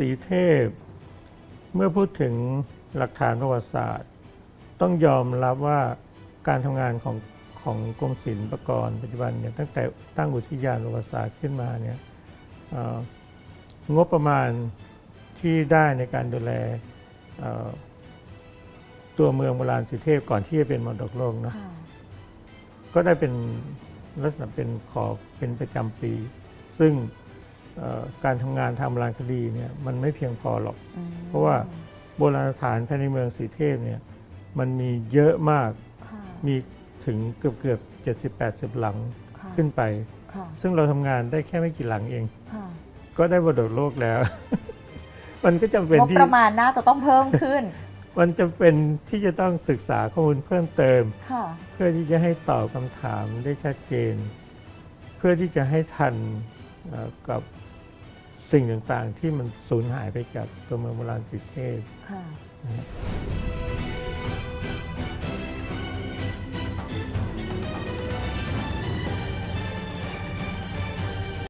สีเทพ เมื่อพูดถึงหลักฐานประวัติศาสตร์ ต้องยอมรับว่าการทำงานของของกรมศิลปากรปัจจุบันเนี่ยตั้งแต่ตั้งอุทยานประวัติศาสตร์ขึ้นมาเนี่ยเอ่องบประมาณที่ได้ในการดูแลเอ่อตัวเมืองโบราณสีเทพก่อนที่จะเป็นมรดกโลกเนาะค่ะก็ได้เป็นลักษณะเป็นขอเป็นประจำปี ซึ่งเอ่อ การทำงานทำโบราณคดีเนี่ยมันไม่เพียงพอหรอกอืมเพราะว่าโบราณสถานภายในเมืองสีเทพเนี่ยมันมีเยอะมากค่ะมีถึงเกือบเกือบเจ็ดสิบแปดสิบหลังค่ะขึ้นไปค่ะซึ่งเราทำงานได้แค่ไม่กี่หลังเองค่ะก็ได้บดกโลกแล้ว มันก็จำเป็นงบที่ประมาณน่าจะต้องเพิ่มขึ้น มันจะเป็นที่จะต้องศึกษาข้อมูลเพิ่มเติมค่ะเพื่อที่จะให้ตอบคำถามได้ชัดเจน เพื่อที่จะให้ทันเอ่อกับ สิ่งต่างๆที่มันสูญหายไปกับตัวเมืองโบราณสีเทพค่ะ นะฮะ